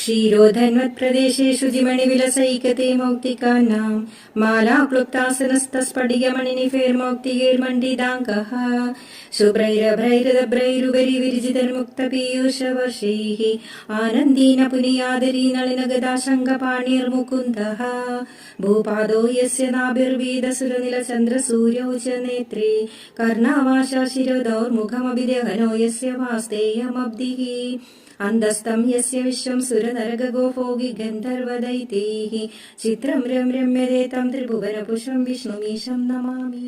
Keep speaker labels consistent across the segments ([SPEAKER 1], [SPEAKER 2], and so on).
[SPEAKER 1] क्षीरोधन्वत्प्रदेशेषु जिमणिविलसैकते मौक्तिकानां मालाक्लुप्तासनस्तस्फटिकमणिनिफेर्मौक्तिगैर्मण्डिताङ्कः शुभ्रैरभ्रैरदभ्रैरुपरिविरजितर्मुक्तपीयूषवर्षैः आनन्देन पुनियादरीनलिनगदाशङ्गपाणिर्मुकुन्दः भूपादो यस्य नाभिर्वेदसुरनिलचन्द्रसूर्यौ च नेत्रे कर्णावाशाशिरदौर्मुखमभिदहनो यस्य वास्तेयमब्धिः अन्तस्तं यस्य विश्वं सुर सुरनरगोफोगि गन्धर्वदैत्यैः ചിത്രം രം രമ്യതേ തം ത്രിഭുവനപുഷം വിഷ്ണുമീശം നമാമി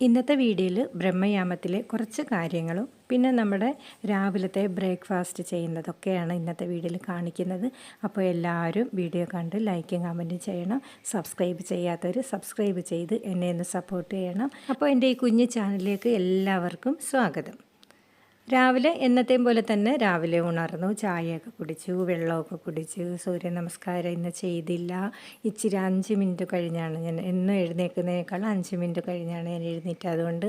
[SPEAKER 2] ഇന്നത്തെ വീഡിയോയിൽ ബ്രഹ്മയാമത്തിലെ കുറച്ച് കാര്യങ്ങളും പിന്നെ നമ്മുടെ രാവിലത്തെ ബ്രേക്ക്ഫാസ്റ്റ് ചെയ്യുന്നതൊക്കെയാണ് ഇന്നത്തെ വീഡിയോയിൽ കാണിക്കുന്നത് അപ്പോൾ എല്ലാവരും വീഡിയോ കണ്ട് ലൈക്കും കമൻറ്റും ചെയ്യണം സബ്സ്ക്രൈബ് ചെയ്യാത്തവർ സബ്സ്ക്രൈബ് ചെയ്ത് എന്നെ ഒന്ന് സപ്പോർട്ട് ചെയ്യണം അപ്പോൾ എൻ്റെ ഈ കുഞ്ഞു ചാനലിലേക്ക് എല്ലാവർക്കും സ്വാഗതം രാവിലെ എന്നത്തെയും പോലെ തന്നെ രാവിലെ ഉണർന്നു ചായയൊക്കെ കുടിച്ചു വെള്ളമൊക്കെ കുടിച്ചു സൂര്യ നമസ്കാരം ഇന്ന് ചെയ്തില്ല. ഇച്ചിരി അഞ്ച് മിനിറ്റ് കഴിഞ്ഞാണ് ഞാൻ എന്നും എഴുന്നേൽക്കുന്നതിനേക്കാൾ അഞ്ച് മിനിറ്റ് കഴിഞ്ഞാണ് ഞാൻ എഴുന്നേറ്റ് അതുകൊണ്ട്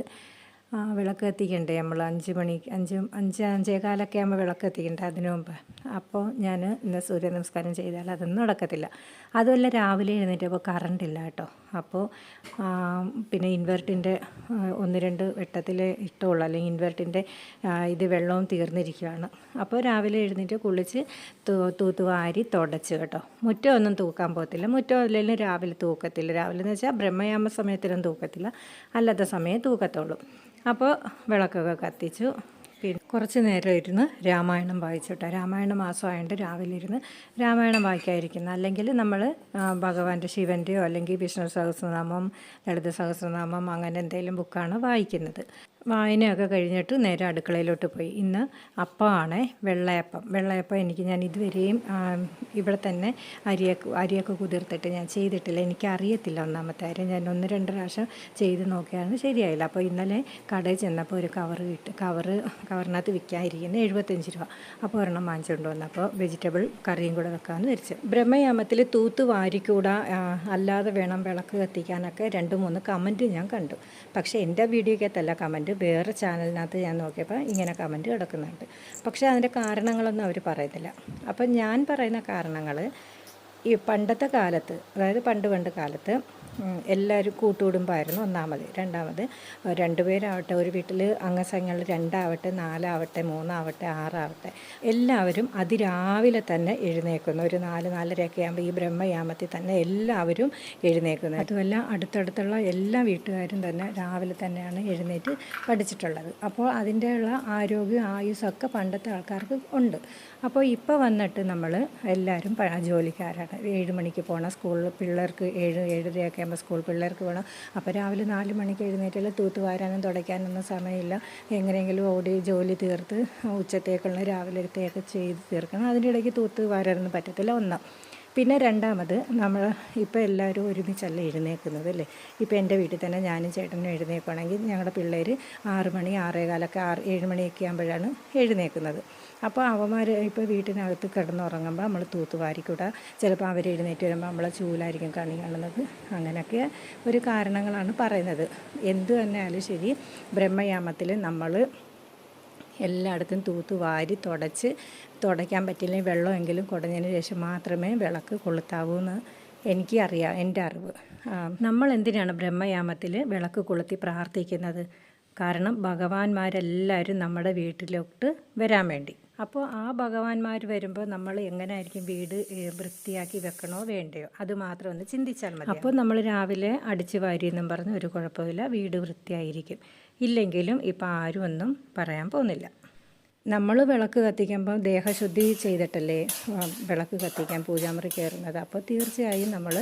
[SPEAKER 2] വിളക്ക് എത്തിക്കണ്ടേ നമ്മൾ അഞ്ച് മണി അഞ്ച് അഞ്ച് അഞ്ചേ കാലൊക്കെ ആകുമ്പോൾ വിളക്ക് എത്തിക്കണ്ടേ അതിനു മുമ്പ്? അപ്പോൾ ഞാൻ ഇന്ന് സൂര്യ നമസ്കാരം ചെയ്താൽ അതൊന്നും നടക്കത്തില്ല. അതുമല്ല രാവിലെ എഴുന്നേറ്റപ്പോൾ കറണ്ട് ഇല്ല കേട്ടോ. അപ്പോൾ പിന്നെ ഇൻവെർട്ടിന്റെ ഒന്ന് രണ്ട് വെട്ടത്തിൽ ഇഷ്ടമുള്ളൂ അല്ലെങ്കിൽ ഇൻവെർട്ടിന്റെ ഇത് വെള്ളവും തീർന്നിരിക്കുകയാണ് അപ്പോൾ രാവിലെ എഴുന്നേറ്റ് കുളിച്ച് തൂത്തുവാരി തുടച്ച് കേട്ടോ. മുറ്റമൊന്നും തൂക്കാൻ പോകത്തില്ല. മുറ്റം അല്ലെങ്കിലും രാവിലെ തൂക്കത്തില്ല. രാവിലെ എന്ന് വെച്ചാൽ ബ്രഹ്മയാമ സമയത്തിനും തൂക്കത്തില്ല. അല്ലാത്ത സമയം തൂക്കത്തുള്ളൂ. അപ്പോൾ വിളക്കൊക്കെ കത്തിച്ചു. പിന്നെ കുറച്ച് നേരം ഇരുന്ന് രാമായണം വായിച്ചിട്ട്. രാമായണ മാസമായതുകൊണ്ട് രാവിലെ ഇരുന്ന് രാമായണം വായിക്കാതിരിക്കുന്നത് അല്ലെങ്കിൽ നമ്മൾ ഭഗവാന്റെ ശിവന്റെയോ അല്ലെങ്കിൽ വിഷ്ണു സഹസ്രനാമം ലളിത സഹസ്രനാമം അങ്ങനെ എന്തെങ്കിലും ബുക്കാണ് വായിക്കുന്നത്. വായനയൊക്കെ കഴിഞ്ഞിട്ട് നേരെ അടുക്കളയിലോട്ട് പോയി. ഇന്ന് അപ്പമാണ് വെള്ളയപ്പം. വെള്ളയപ്പം എനിക്ക് ഞാൻ ഇതുവരെയും ഇവിടെ തന്നെ അരിയൊക്കെ അരിയൊക്കെ കുതിർത്തിട്ട് ഞാൻ ചെയ്തിട്ടില്ല. എനിക്ക് അറിയത്തില്ല ഒന്നാമത്തെ കാര്യം. ഞാൻ ഒന്ന് രണ്ട് പ്രാവശ്യം ചെയ്ത് നോക്കിയാണ് ശരിയായില്ല. അപ്പോൾ ഇന്നലെ കടയിൽ ചെന്നപ്പോൾ ഒരു കവറ് കിട്ടി കവറ് കവറിനകത്ത് വിൽക്കാതിരിക്കുന്നത് എഴുപത്തഞ്ച് രൂപ. അപ്പോൾ ഒരെണ്ണം വാങ്ങിച്ചുകൊണ്ട് വന്നപ്പോൾ വെജിറ്റബിൾ കറിയും കൂടെ വെക്കാമെന്ന് വിരിച്ചു ബ്രഹ്മയാമത്തിൽ തൂത്ത് വാരിക്കൂടാ അല്ലാതെ വേണം വിളക്ക് കത്തിക്കാനൊക്കെ രണ്ട് മൂന്ന് കമന്റ് ഞാൻ കണ്ടു. പക്ഷേ എന്റെ വീഡിയോക്കകത്തല്ല കമന്റ്. വേറെ ചാനലിനകത്ത് ഞാൻ നോക്കിയപ്പോൾ ഇങ്ങനെ കമന്റ് കിടക്കുന്നുണ്ട്. പക്ഷേ അതിന്റെ കാരണങ്ങളൊന്നും അവർ പറയുന്നില്ല അപ്പം ഞാൻ പറയുന്ന കാരണങ്ങൾ ഈ പണ്ടത്തെ കാലത്ത് അതായത് പണ്ട് പണ്ട് കാലത്ത് എല്ലാവരും കൂട്ടുകുടുംബമായിരുന്നു. ഒന്നാമത്. രണ്ടാമത് രണ്ടുപേരാവട്ടെ ഒരു വീട്ടിൽ അംഗസംഖ്യകൾ രണ്ടാവട്ടെ നാലാവട്ടെ മൂന്നാവട്ടെ ആറാവട്ടെ എല്ലാവരും അതിരാവിലെ തന്നെ എഴുന്നേക്കുന്നു. ഒരു നാല് നാലരയൊക്കെ ആകുമ്പോൾ ഈ ബ്രഹ്മയാമത്തിൽ തന്നെ എല്ലാവരും എഴുന്നേക്കുന്നു. അതുമല്ല അടുത്തടുത്തുള്ള എല്ലാ വീട്ടുകാരും തന്നെ രാവിലെ തന്നെയാണ് എഴുന്നേറ്റ് പഠിച്ചിട്ടുള്ളത്. അപ്പോൾ അതിന്റെയുള്ള ആരോഗ്യം ആയുസ്സൊക്കെ പണ്ടത്തെ ആൾക്കാർക്ക് ഉണ്ട്. അപ്പോൾ ഇപ്പോൾ വന്നിട്ട് നമ്മൾ എല്ലാവരും ജോലിക്കാരാണ്. ഏഴ് മണിക്ക് പോകണം സ്കൂളിൽ പിള്ളേർക്ക് ഏഴ് ഏഴരയൊക്കെ ആകുമ്പോൾ സ്കൂൾ പിള്ളേർക്ക് വേണം. അപ്പോൾ രാവിലെ നാല് മണിക്ക് എഴുന്നേറ്റിൽ തൂത്തുവാരാനും തുടയ്ക്കാനൊന്നും സമയമില്ല. എങ്ങനെയെങ്കിലും ഓടി ജോലി തീർത്ത് ഉച്ചത്തേക്കുള്ള രാവിലത്തേക്ക് ചെയ്ത് തീർക്കണം. അതിന്റെ ഇടയ്ക്ക് തൂത്ത് വാരാനൊന്നും പറ്റത്തില്ല ഒന്ന്. പിന്നെ രണ്ടാമത് നമ്മൾ ഇപ്പോൾ എല്ലാവരും ഒരുമിച്ചല്ല എഴുന്നേൽക്കുന്നത് അല്ലേ? ഇപ്പോൾ എന്റെ വീട്ടിൽ തന്നെ ഞാനും ചേട്ടനും എഴുന്നേൽക്കുകയാണെങ്കിൽ ഞങ്ങളുടെ പിള്ളേർ ആറ് മണി ആറേകാലൊക്കെ ആറ് ഏഴ് മണിയൊക്കെ ആകുമ്പോഴാണ് എഴുന്നേൽക്കുന്നത്. അപ്പോൾ അവന്മാർ ഇപ്പോൾ വീട്ടിനകത്ത് കിടന്നുറങ്ങുമ്പോൾ നമ്മൾ തൂത്ത് വാരിക്കൂടാ ചിലപ്പോൾ അവർ എഴുന്നേറ്റ് വരുമ്പോൾ നമ്മളെ ചൂലായിരിക്കും കണി കാണുന്നത്. അങ്ങനെയൊക്കെ ഒരു കാരണങ്ങളാണ് പറയുന്നത്. എന്തു തന്നെയാലും ശരി ബ്രഹ്മയാമത്തിൽ നമ്മൾ എല്ലായിടത്തും തൂത്ത് വാരി തുടച്ച് തുടയ്ക്കാൻ പറ്റില്ലെങ്കിൽ വെള്ളമെങ്കിലും കുടഞ്ഞതിന് ശേഷം മാത്രമേ വിളക്ക് കൊളുത്താവൂ എന്ന് എനിക്ക് അറിയാം എന്റെ അറിവ്. നമ്മൾ എന്തിനാണ് ബ്രഹ്മയാമത്തിൽ വിളക്ക് കൊളുത്തി പ്രാർത്ഥിക്കുന്നത്? കാരണം ഭഗവാന്മാരെല്ലാവരും നമ്മുടെ വീട്ടിലോട്ട് വരാൻ വേണ്ടി. അപ്പോൾ ആ ഭഗവാന്മാർ വരുമ്പോൾ നമ്മൾ എങ്ങനെയായിരിക്കും വീട് വൃത്തിയാക്കി വെക്കണോ വേണ്ടയോ? അത് മാത്രം ഒന്ന് ചിന്തിച്ചാൽ മതി അപ്പോൾ നമ്മൾ രാവിലെ അടിച്ചു വാരി എന്നും പറഞ്ഞ് ഒരു കുഴപ്പമില്ല വീട് വൃത്തിയായിരിക്കും. ഇല്ലെങ്കിലും ഇപ്പോൾ ആരും ഒന്നും പറയാൻ പോകുന്നില്ല. നമ്മൾ വിളക്ക് കത്തിക്കുമ്പോൾ ദേഹശുദ്ധി ചെയ്തിട്ടല്ലേ വിളക്ക് കത്തിക്കാൻ പൂജാമുറി കയറുന്നത്. അപ്പോൾ തീർച്ചയായും നമ്മൾ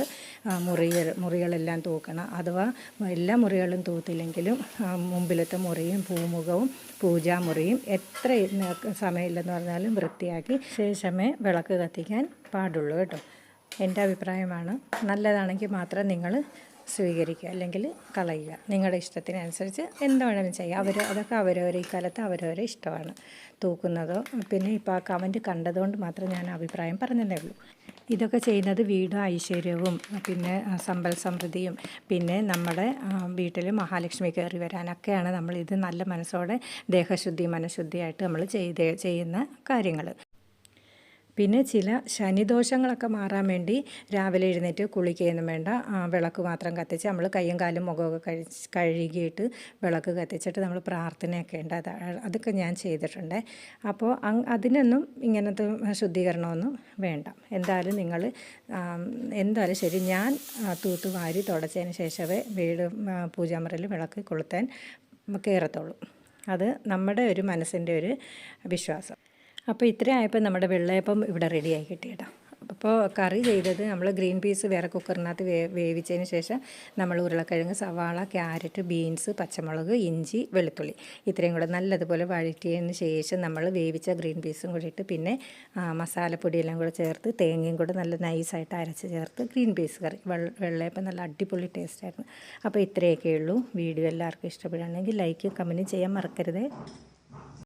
[SPEAKER 2] മുറികൾ മുറികളെല്ലാം തൂക്കണം. അഥവാ എല്ലാ മുറികളും തൂത്തില്ലെങ്കിലും മുമ്പിലത്തെ മുറിയും പൂമുഖവും പൂജാമുറിയും എത്ര സമയമില്ലെന്ന് പറഞ്ഞാലും വൃത്തിയാക്കി ശേഷമേ വിളക്ക് കത്തിക്കാൻ പാടുള്ളൂ കേട്ടോ. എന്റെ അഭിപ്രായമാണ്. നല്ലതാണെങ്കിൽ മാത്രം നിങ്ങൾ സ്വീകരിക്കുക അല്ലെങ്കിൽ കളയുക. നിങ്ങളുടെ ഇഷ്ടത്തിനനുസരിച്ച് എന്ത് വേണമെങ്കിലും ചെയ്യുക അവർ അതൊക്കെ അവരവരെ ഈ കാലത്ത് അവരവരെ ഇഷ്ടമാണ്. തൂക്കുന്നതോ പിന്നെ ഇപ്പോൾ ആ കമന്റ് കണ്ടതുകൊണ്ട് മാത്രം ഞാൻ അഭിപ്രായം പറഞ്ഞതേ ഉള്ളൂ. ഇതൊക്കെ ചെയ്യുന്നത് വീടും ഐശ്വര്യവും പിന്നെ സമ്പൽ സമൃദ്ധിയും പിന്നെ നമ്മുടെ വീട്ടിൽ മഹാലക്ഷ്മി കയറി വരാനൊക്കെയാണ് നമ്മൾ ഇത് നല്ല മനസ്സോടെ ദേഹശുദ്ധി മനഃശുദ്ധിയായിട്ട് നമ്മൾ ചെയ്ത് ചെയ്യുന്ന കാര്യങ്ങൾ പിന്നെ ചില ശനിദോഷങ്ങളൊക്കെ മാറാൻ വേണ്ടി രാവിലെ എഴുന്നേറ്റ് കുളിക്കുകയൊന്നും വേണ്ട. വിളക്ക് മാത്രം കത്തിച്ച് നമ്മൾ കയ്യും കാലും മുഖമൊക്കെ കഴിച്ച് കഴുകിയിട്ട് വിളക്ക് കത്തിച്ചിട്ട് നമ്മൾ പ്രാർത്ഥനയൊക്കെ ഉണ്ട്. അത് അതൊക്കെ ഞാൻ ചെയ്തിട്ടുണ്ട്. അപ്പോൾ അതിനൊന്നും ഇങ്ങനത്തെ ശുദ്ധീകരണമൊന്നും വേണ്ട. എന്തായാലും നിങ്ങൾ എന്തായാലും ശരി ഞാൻ തൂത്ത് വാരി തുടച്ചതിന് ശേഷമേ വീട് പൂജാമുറിയിൽ വിളക്ക് കൊളുത്താൻ കയറത്തുള്ളൂ അത് നമ്മുടെ ഒരു മനസ്സിന്റെ ഒരു വിശ്വാസം. അപ്പോൾ ഇത്രയും നമ്മുടെ വെള്ളയപ്പം ഇവിടെ റെഡിയായി കിട്ടി അപ്പോൾ കറി ചെയ്തത് നമ്മൾ ഗ്രീൻ പീസ് വേറെ കുക്കറിനകത്ത് വേ വേവിച്ചതിന് ശേഷം നമ്മൾ ഉരുളക്കിഴങ്ങ് സവാള ക്യാരറ്റ് ബീൻസ് പച്ചമുളക് ഇഞ്ചി വെളുത്തുള്ളി ഇത്രയും കൂടെ നല്ലതുപോലെ വഴറ്റിയതിന് ശേഷം നമ്മൾ വേവിച്ച ഗ്രീൻ പീസും കൂടി ഇട്ട് പിന്നെ മസാലപ്പൊടിയെല്ലാം കൂടെ ചേർത്ത് തേങ്ങയും കൂടെ നല്ല നൈസായിട്ട് അരച്ച് ചേർത്ത് ഗ്രീൻ പീസ് കറി. വെള്ള വെള്ളയപ്പം നല്ല അടിപൊളി ടേസ്റ്റായിരുന്നു അപ്പോൾ ഇത്രയൊക്കെ ഉള്ളൂ. വീഡിയോ എല്ലാവർക്കും ഇഷ്ടപ്പെടുകയാണെങ്കിൽ ലൈക്കും കമന്റും ചെയ്യാൻ മറക്കരുത്.